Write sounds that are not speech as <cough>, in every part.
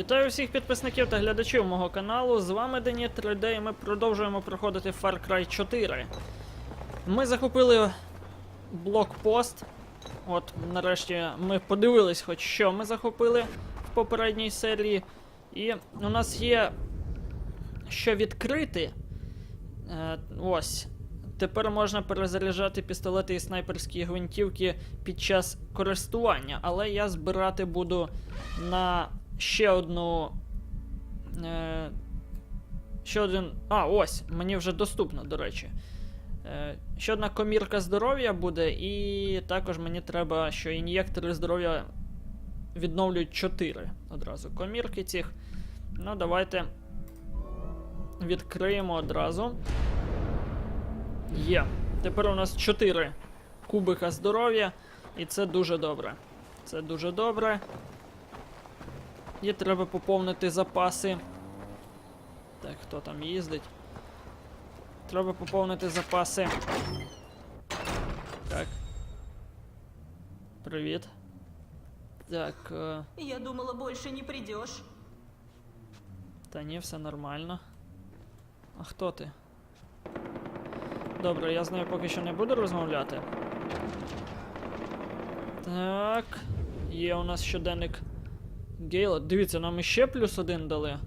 Вітаю всіх підписників та глядачів мого каналу. З вами Деніт 3D і ми продовжуємо проходити Far Cry 4. Ми захопили блокпост. От, нарешті ми подивились, хоч що ми захопили в попередній серії. І у нас є що відкрити. Е, ось. Тепер можна перезаряджати пістолети і снайперські гвинтівки під час користування, але я збирати буду на ще одну. Е, ще один. А, ось, мені вже доступно, до речі. Е, ще одна комірка здоров'я буде, і також мені треба, що ін'єктори здоров'я відновлюють 4 одразу комірки цих. Ну, давайте відкриємо одразу. Є. Тепер у нас 4 кубика здоров'я, і це дуже добре. Це дуже добре. І треба поповнити запаси. Так, хто там їздить? Треба поповнити запаси. Так. Привіт. Так. Е... Я думала, больше не придешь. Та ні, все нормально. А хто ти? Добре, я з нею поки що не буду розмовляти. Так. Є у нас щоденник Гейла. Дивіться, нам іще плюс один дали.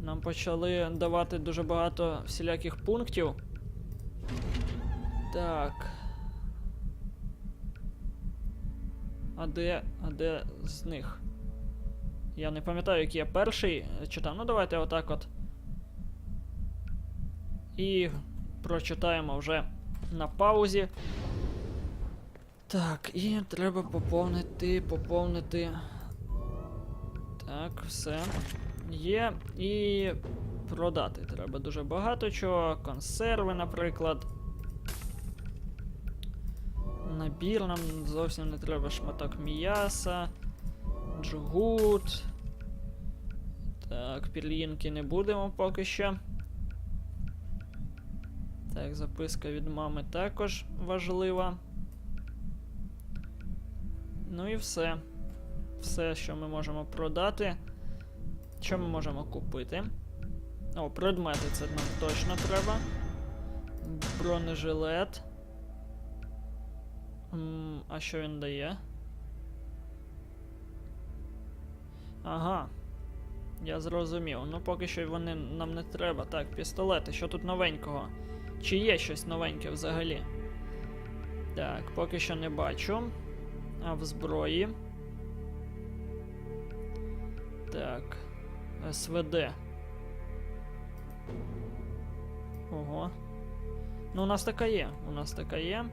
Нам почали давати дуже багато всіляких пунктів. Так. А де. А де з них? Я не пам'ятаю, який я перший читав. Ну, давайте отак от. І прочитаємо вже на паузі. Так, і треба поповнити, поповнити. Так, все. Є. І продати треба дуже багато чого. Консерви, наприклад. Набір нам зовсім не треба шматок м'яса. Джгут. Так, пір'їнки не будемо поки що. Так, записка від мами також важлива. Ну і все. Все, що ми можемо продати. Що ми можемо купити? О, предмети це нам точно треба. Бронежилет. М, а що він дає? Ага. Я зрозумів. Ну поки що вони нам не треба. Так, пістолети, що тут новенького? Чи є щось новеньке взагалі? Так, поки що не бачу. А в зброї. Так. СВД. Ого. Ну, у нас така є. У нас така є.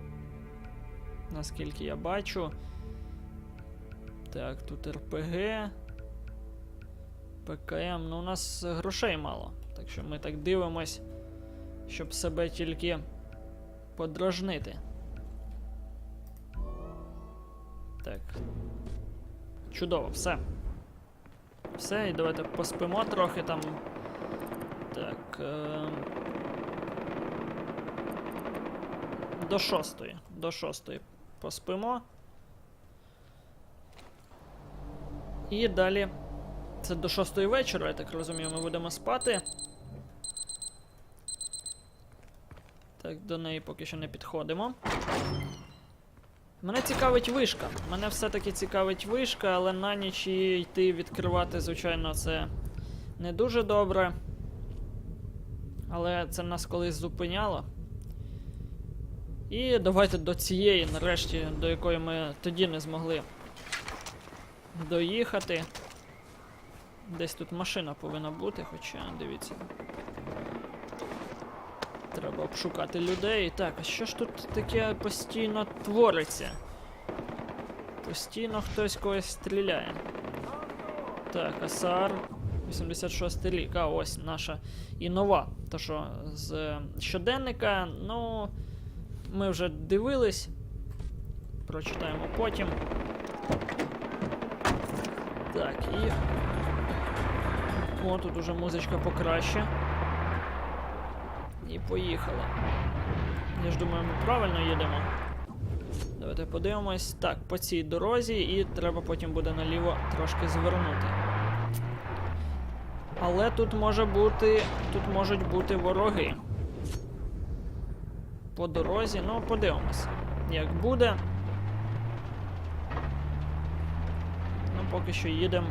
Наскільки я бачу. Так, тут РПГ. ПКМ. Ну, у нас грошей мало. Так що ми так дивимось, щоб себе тільки подражнити. Так. Чудово, все. Все, і давайте поспимо трохи там. Так. Е... До шостої. До шостої поспимо. І далі. Це до шостої вечора, я так розумію, ми будемо спати. Так, до неї поки що не підходимо. Мене цікавить вишка. Мене все-таки цікавить вишка, але на ніч її йти відкривати, звичайно, це не дуже добре. Але це нас колись зупиняло. І давайте до цієї, нарешті, до якої ми тоді не змогли доїхати. Десь тут машина повинна бути, хоча дивіться. Треба обшукати людей. Так, а що ж тут таке постійно твориться? Постійно хтось когось стріляє. Так, АСАР 86 рік. А ось наша і нова. То що з щоденника, ну. Ми вже дивились. Прочитаємо потім. Так, і. О, тут уже музичка покраще. І поїхали. Я ж думаю, ми правильно їдемо. Давайте подивимось. Так, по цій дорозі, і треба потім буде наліво трошки звернути. Але тут може бути. Тут можуть бути вороги. По дорозі, ну, подивимось, як буде. Ну, поки що їдемо,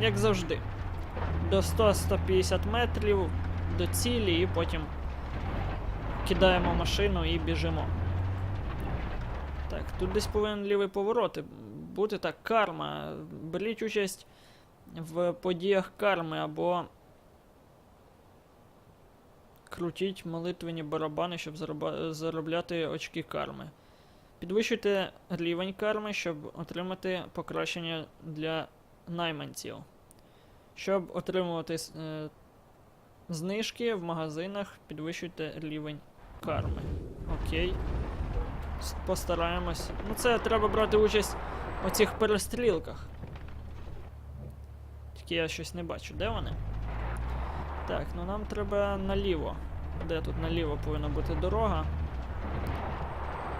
як завжди. До 100-150 метрів до цілі і потім кидаємо машину і біжимо. Так, тут десь повинен лівий поворот бути так, карма. Беріть участь в подіях карми або крутіть молитвені барабани, щоб заробляти очки карми. Підвищуйте рівень карми, щоб отримати покращення для найманців. Щоб отримувати е, знижки в магазинах, підвищуйте рівень карми. Окей. Постараємось. Ну це треба брати участь у цих перестрілках. Тільки я щось не бачу. Де вони? Так, ну нам треба наліво. Де тут наліво повинна бути дорога?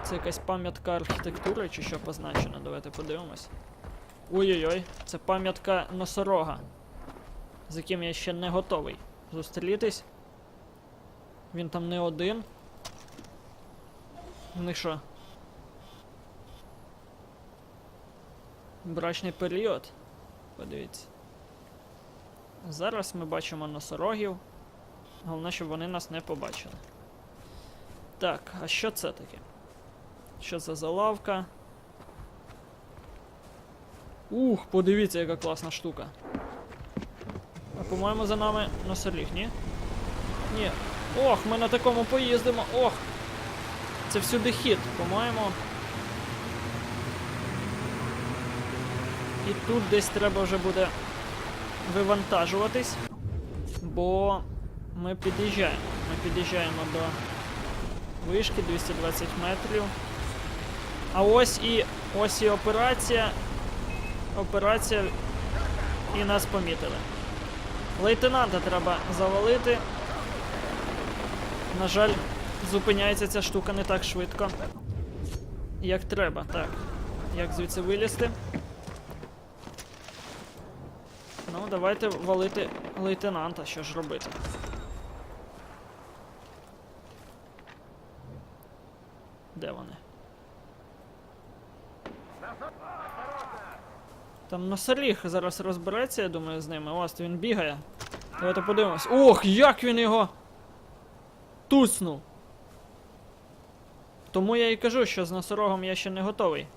Це якась пам'ятка архітектури чи що позначено? Давайте подивимось. Ой-ой-ой, це пам'ятка носорога, з яким я ще не готовий зустрітись. Він там не один. В них що? Брачний період. Подивіться. Зараз ми бачимо носорогів. Головне, щоб вони нас не побачили. Так, а що це таке? Що це за лавка? Ух, подивіться, яка класна штука. А по-моєму, за нами носоріг, ні? Ні. Ох, ми на такому поїздимо. Ох! Це всюди хід, по-моєму. І тут десь треба вже буде вивантажуватись, бо ми під'їжджаємо. Ми під'їжджаємо до вишки 220 метрів. А ось і ось і операція. Операція. І нас помітили. Лейтенанта треба завалити. На жаль, зупиняється ця штука не так швидко. Як треба, так. Як звідси вилізти? Ну, давайте валити лейтенанта, що ж робити. Де вони? Там носоріг зараз розбереться, я думаю, з ними. Ось він бігає. Давайте подивимось. Ох, як він його туцнув! Тому я і кажу, що з носорогом я ще не готовий.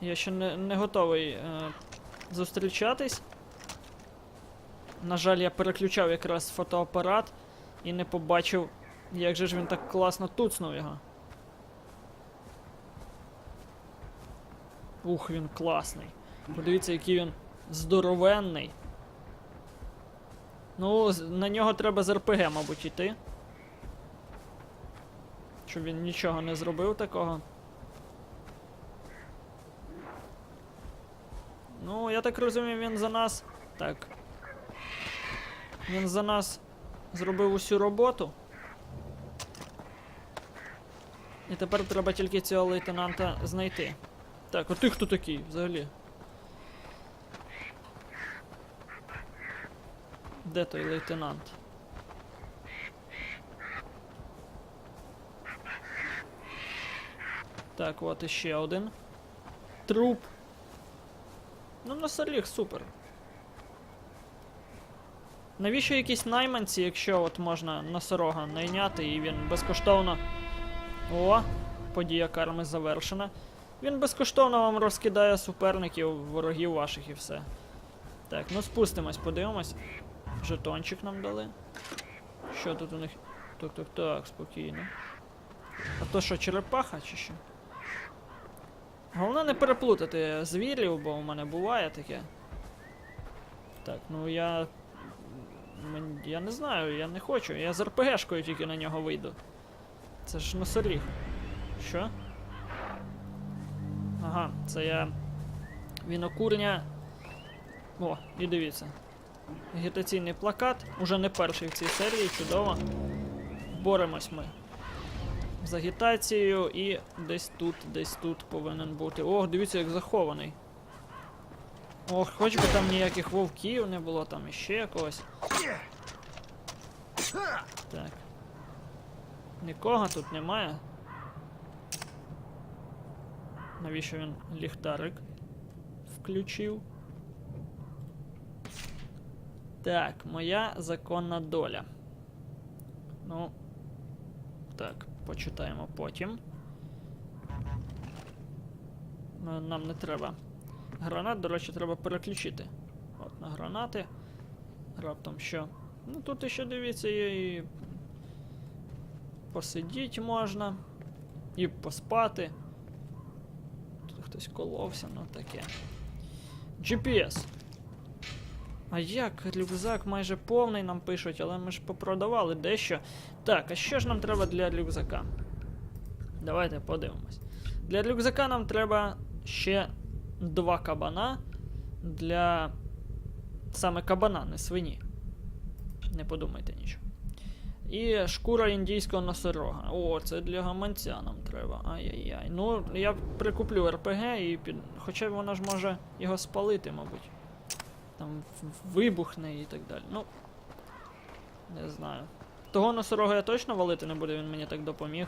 Я ще не, не готовий е, зустрічатись. На жаль, я переключав якраз фотоапарат і не побачив, як же ж він так класно туцнув його. Ух, він класний. Подивіться, який він здоровенний. Ну, на нього треба з РПГ, мабуть, йти. Щоб він нічого не зробив такого. Ну, я так розумію, він за нас. Так. Він за нас зробив усю роботу. І тепер треба тільки цього лейтенанта знайти. Так, а ти хто такий взагалі? Де той лейтенант? Так, от іще один. Труп. Ну, носоріг, супер. Навіщо якісь найманці, якщо от можна носорога найняти і він безкоштовно. О, подія карми завершена. Він безкоштовно вам розкидає суперників, ворогів ваших і все. Так, ну спустимось, подивимось. Жетончик нам дали. Що тут у них? Так, так, так, спокійно. А то що, черепаха чи що? Головне не переплутати звірів, бо у мене буває таке. Так, ну я. Я не знаю, я не хочу. Я з РПГшкою тільки на нього вийду. Це ж носоріг. Що? Ага, це я. Вінокурня. О, і дивіться. Агітаційний плакат. Уже не перший в цій серії, чудово. Боремось ми з агітацією і десь тут, десь тут повинен бути. Ох, дивіться, як захований. Ох, хоч би там ніяких вовків не було, там іще якогось. Так. Нікого тут немає. Навіщо він ліхтарик включив? Так, моя законна доля. Ну. Так, почитаємо потім. Е, Нам не треба. Гранат, до речі, треба переключити. От на гранати. Раптом що. Ну тут іще дивіться, є і посидіть можна, і поспати. Хтось коловся, ну таке. GPS. А як? Рюкзак майже повний нам пишуть, але ми ж попродавали дещо. Так, а що ж нам треба для рюкзака? Давайте подивимось. Для рюкзака нам треба ще два кабана для саме кабана, не свині. Не подумайте нічого. І шкура індійського носорога. О, це для гаманця нам треба. Ай-яй-яй. Ну, я прикуплю РПГ і під. Хоча вона ж може його спалити, мабуть. Там вибухне і так далі. Ну. Не знаю. Того носорога я точно валити не буду, він мені так допоміг.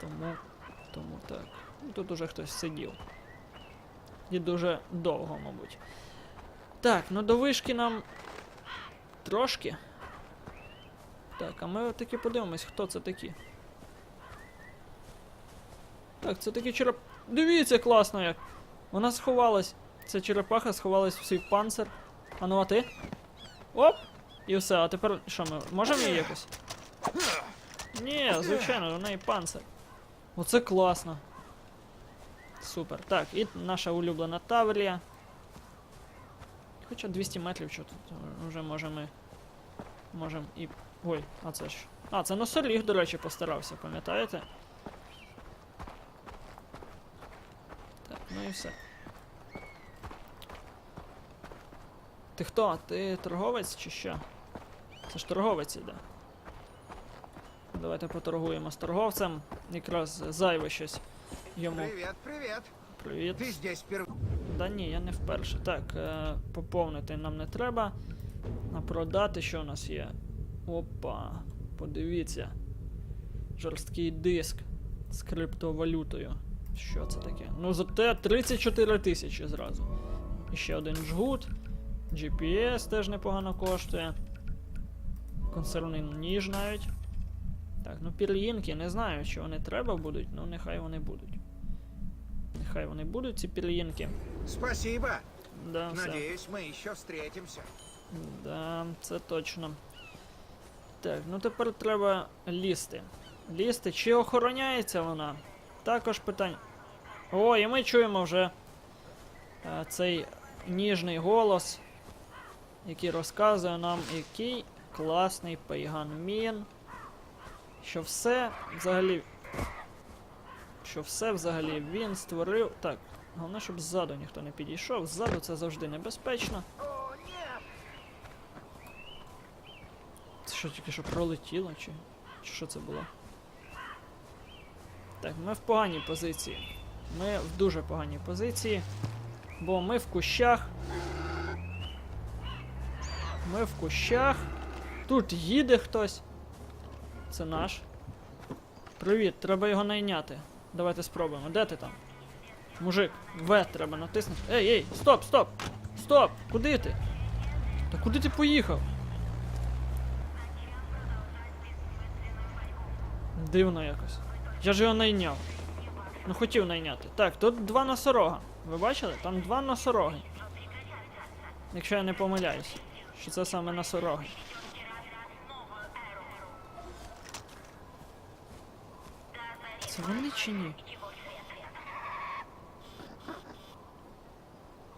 Тому. Тому так. Ну, Тут уже хтось сидів. І дуже довго, мабуть. Так, ну до вишки нам трошки. Так, а ми таки подивимось, хто це такі. Так, це такі череп. Дивіться, класно як. Вона сховалась. Ця черепаха сховалась в свій панцир. А ну а ти? Оп! І все, а тепер що ми можемо її якось? Ні, звичайно, у неї панцир. Оце класно. Супер. Так, і наша улюблена Таврія. Хоча 200 метрів, що тут е, вже можемо. Можемо і. Ой, а це ж. А, це носоріг, до речі, постарався, пам'ятаєте? Так, ну і все. Ти хто? Ти торговець чи що? Це ж торговець іде. Давайте поторгуємо з торговцем. Якраз зайве щось йому. Привет, привет. Привіт. Ты здесь впервые? Да ні, я не вперше. Так, е, поповнити нам не треба. А продати що у нас є? Опа, подивіться. Жорсткий диск з криптовалютою. Що це таке? Ну зате 34 тисячі зразу. І ще один жгут. GPS теж непогано коштує. Консервний ніж навіть. Так, ну пір'їнки, не знаю, чи вони треба будуть, ну нехай вони будуть. Нехай вони будуть, ці пір'їнки. Спасибо. Да, все. Надеюсь, мы еще встретимся. Да, це точно. Так, ну тепер треба лізти. Лізти. Чи охороняється вона? Також питання. О, і ми чуємо вже е, цей ніжний голос, який розказує нам, який класний Пейган Мін. Що все взагалі. Що все взагалі він створив. Так, головне, щоб ззаду ніхто не підійшов. Ззаду це завжди небезпечно. Що тільки що пролетіло, чи, чи що це було? Так, ми в поганій позиції. Ми в дуже поганій позиції. Бо ми в кущах. Ми в кущах. Тут їде хтось. Це наш. Привіт, треба його найняти. Давайте спробуємо. Де ти там? Мужик, В треба натиснути. Ей, ей, стоп, стоп! Стоп! Куди ти? Та куди ти поїхав? Дивно якось. Я ж його найняв. Ну хотів найняти. Так, тут два носорога. Ви бачили? Там два носороги. Якщо я не помиляюсь, що це саме носороги. Це вони чи ні?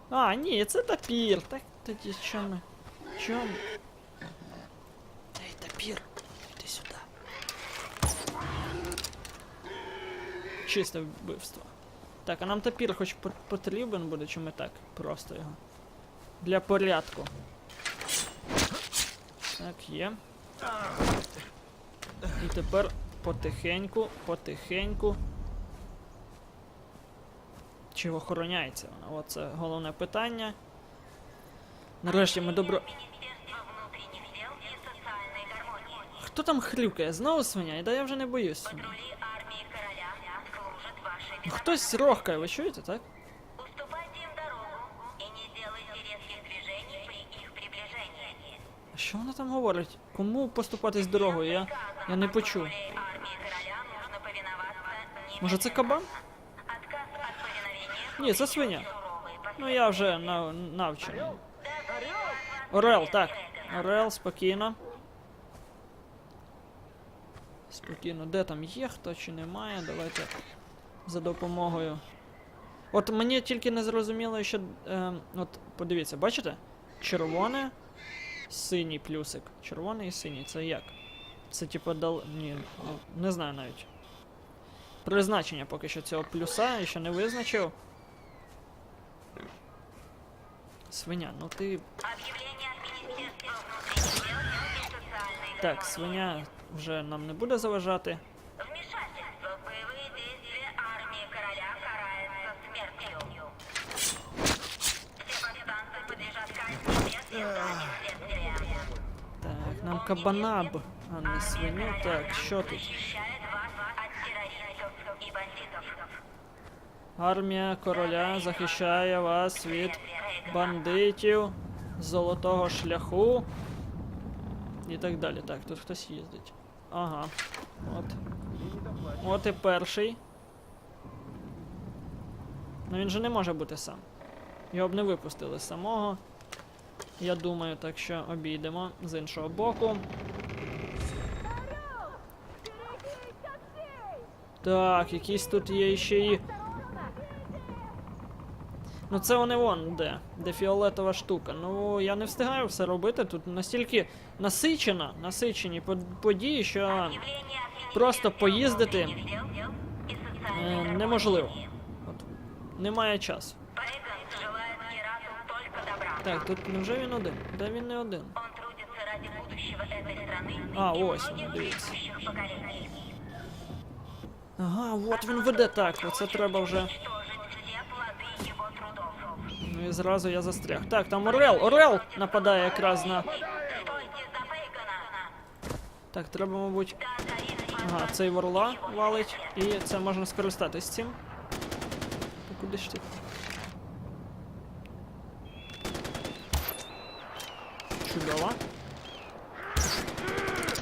А, ні, це тапір. Так тоді що ми? Чому? Ей, тапір, іди сюди. Чисте вбивство. Так, а нам тапір хоч по- потрібен буде, чи ми так? Просто його. Для порядку. Так, є. І тепер потихеньку, потихеньку. Чи охороняється вона? Оце головне питання. Нарешті ми добро. Хто там хрюкає? Знову свиня? Да я вже не боюсь. Патрули Хтось рохкає, ви чуєте, так? Уступайте им дорогу и не делайте резких движений при их приближении. А Що вона там говорить? Кому поступатись дорогою? Я, я не почув. Може це кабан? Ні, це свиня. Ну я вже на, навчений. Орел, так. Орел, спокійно. Спокійно, де там є хто чи немає? Давайте за допомогою. От мені тільки не зрозуміло, що. Е, от подивіться, бачите? Червоне, синій плюсик. Червоний і синій. Це як? Це типу дал. Ні, не знаю навіть. Призначення поки що цього плюса я ще не визначив. Свиня, ну ти. Так, свиня вже нам не буде заважати. Так, нам кабана б, а не свиню. Так, що тут? Армія короля захищає вас від бандитів, золотого шляху і так далі. Так, тут хтось їздить. Ага. От. От і перший. Ну він же не може бути сам. Його б не випустили самого. Я думаю, так що обійдемо з іншого боку. Так, якісь тут є ще і. Ну це вони вон де, де фіолетова штука. Ну я не встигаю все робити. Тут настільки насичено, насичені події, що просто поїздити е, неможливо. От, немає часу. Так, тут невже він один? Де він не один? Он трудится ради будущего этой страны А, и ось, многих дивіться. будущих поколений. Ага, от він веде так, оце треба вже. Уничтожить все плоды его трудов. Ну і зразу я застряг. Так, там Орел, Орел нападає якраз на. Стойте за Фейгана. Так, треба, мабуть. Газарин Ага, цей ворла валить, і це можна скористатись цим. Та куди ж ти? Чудово.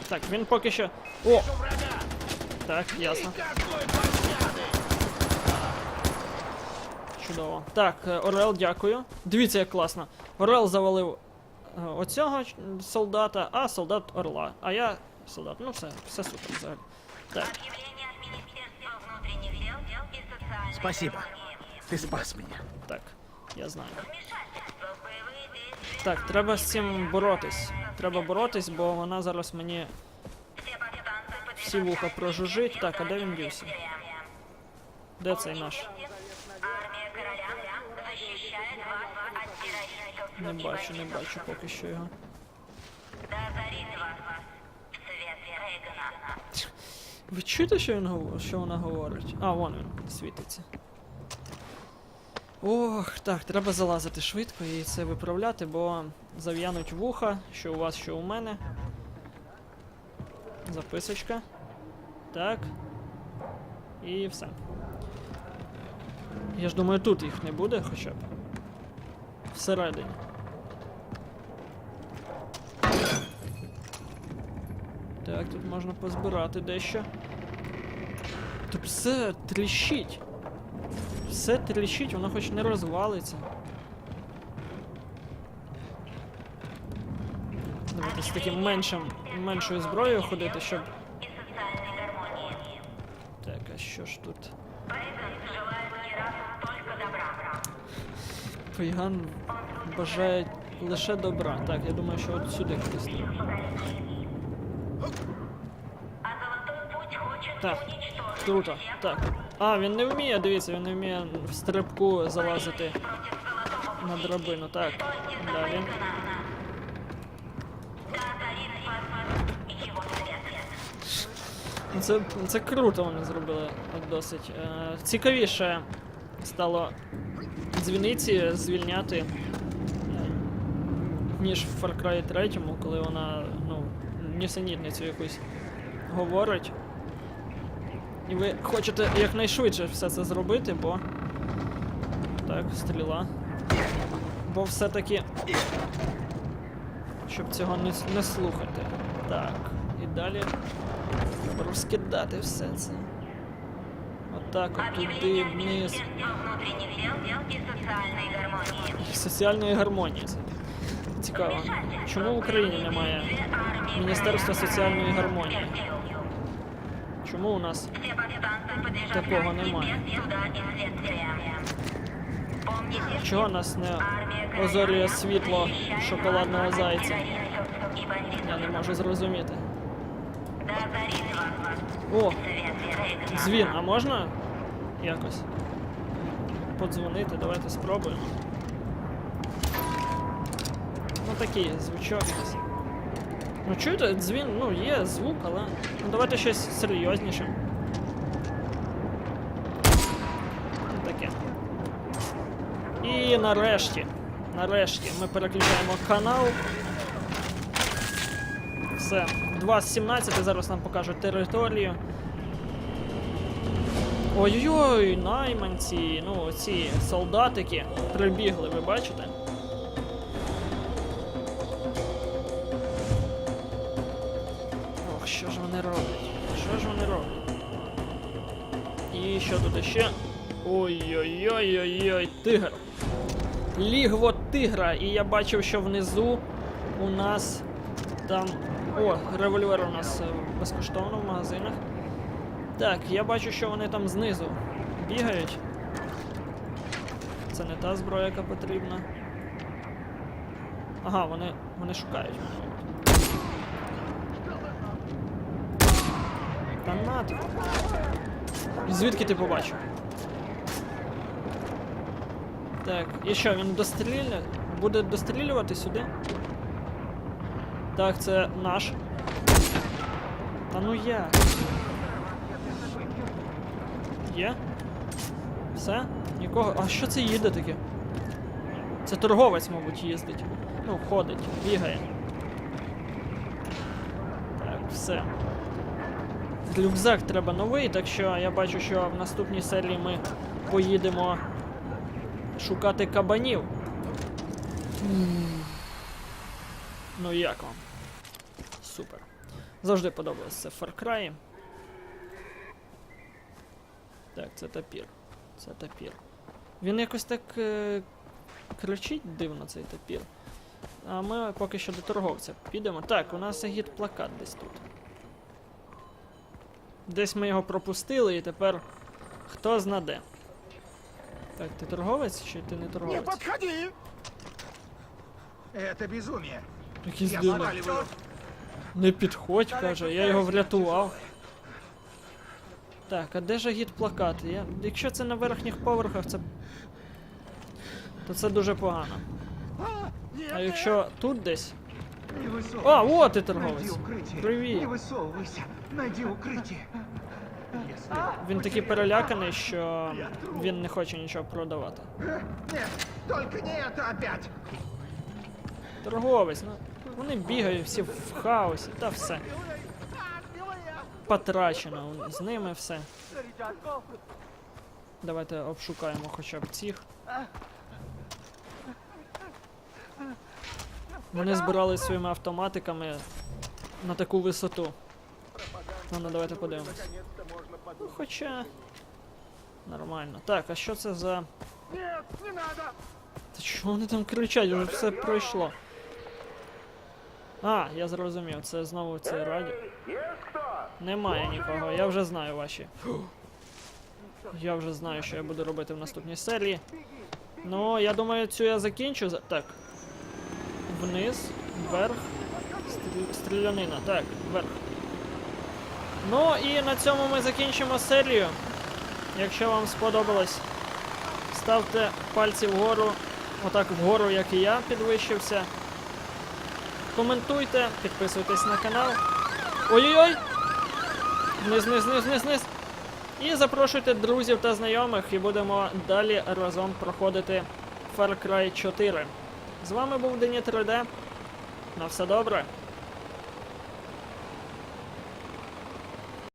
Так, він поки що. О! Так, ясно. Чудово. Так, е, Орел, дякую. Дивіться, як класно. Орел завалив е, оцього солдата, а солдат Орла. А я солдат. Ну все, все супер взагалі. Так. Спасибо. Ты спас меня. Так, я знаю. Так, треба з цим боротись. Треба боротись, бо вона зараз мені всі вуха прожужжить. Так, а де він дівся? Де цей наш? Не бачу, не бачу поки що його. Ви чуєте, що він? Що вона говорить? А, вон він світиться. Ох, так, треба залазити швидко і це виправляти, бо зав'януть вуха, що у вас, що у мене. Записочка. Так. І все. Я ж думаю, тут їх не буде хоча б. Всередині. Так, тут можна позбирати дещо. Тут все тріщить. Все тріщить, воно хоч не розвалиться. Давайте з таким меншим, меншою зброєю ходити, щоб. Так, а що ж тут? Фейган бажає лише добра. Так, я думаю, що от сюди хочет Так, круто. Так. А, він не вміє, дивіться, він не вміє в стрибку залазити на драбину. Так, далі. Це, це круто вони зробили досить. Е, цікавіше стало дзвіниці звільняти, е, ніж в Far Cry 3, коли вона, ну, нісенітницю якусь говорить. І ви хочете якнайшвидше все це зробити, бо. Так, стріла. Бо все-таки. Щоб цього не, не слухати. Так. І далі. Розкидати все це. Отак, от туди, вниз. Соціальної гармонії. Цікаво. Чому в Україні немає Міністерства соціальної гармонії? Чому у нас Такого немає. чого нас не озорює світло шоколадного зайця? Я не можу зрозуміти. О, дзвін, а можна якось подзвонити? Давайте спробуємо. Ну такий звучок. Ну чуєте, дзвін, ну є звук, але. Ну давайте щось серйозніше. Таке. І нарешті. Нарешті ми переключаємо канал. Все. 2 з 17 зараз нам покажуть територію. Ой-ой-ой, найманці, ну ці солдатики прибігли, ви бачите? Що тут ще? Ой-ой-ой-ой-ой, тигр. Лігво тигра. І я бачив, що внизу у нас там. О, револьвер у нас е, безкоштовно в магазинах. Так, я бачу, що вони там знизу бігають. Це не та зброя, яка потрібна. Ага, вони, вони шукають. Та на ти. Звідки ти побачив? Так, і що, він достріляє? Буде дострілювати сюди? Так, це наш. Та ну як? Є? Все? Нікого. А що це їде таке? Це торговець, мабуть, їздить. Ну, ходить, бігає. Так, все. Рюкзак треба новий, так що я бачу, що в наступній серії ми поїдемо шукати кабанів. Ну як вам? Супер. Завжди подобалось це Far Cry. Так, це тапір. Це тапір. Він якось так е, кричить дивно цей тапір. А ми поки що до торговця підемо. Так, у нас гід плакат десь тут. Десь ми його пропустили і тепер хто знаде. Так, ти торговець чи ти не Не торговець? подходи! Это безумие. Якийсь Я дивний. заваливаю. Не підходь, каже, я його врятував. Так, а де ж гід плакат? Я... Якщо це на верхніх поверхах, це. То це дуже погано. А якщо тут десь. Не высовывайся. А, вот ти Найди торговець. укрытие. Не Привіт. высовывайся. Найди укрытие. Він такий переляканий, що він не хоче нічого продавати. Не опять. Торговець, ну вони бігають всі в хаосі, та все. Потрачено з ними все. Давайте обшукаємо хоча б цих. Вони збирали своїми автоматиками на таку висоту. Ну, давайте подивимось. Ну, хоча. Нормально. Так, а що це за. Нет, не надо. Та чого вони там кричать? Уже все пройшло. А, я зрозумів, це знову це радіо. Немає нікого, я вже знаю ваші. <gasps> Я вже знаю, що я буду робити в наступній серії. Ну, я думаю, цю я закінчу. Так. Вниз, вверх. Стрілянина. Так, вверх. Ну і на цьому ми закінчимо серію. Якщо вам сподобалось, ставте пальці вгору, отак вгору, як і я підвищився. Коментуйте, підписуйтесь на канал. Ой-ой-ой! Вниз, вниз, вниз, вниз, вниз. І запрошуйте друзів та знайомих, і будемо далі разом проходити Far Cry 4. З вами був Дені 3D. На все добре.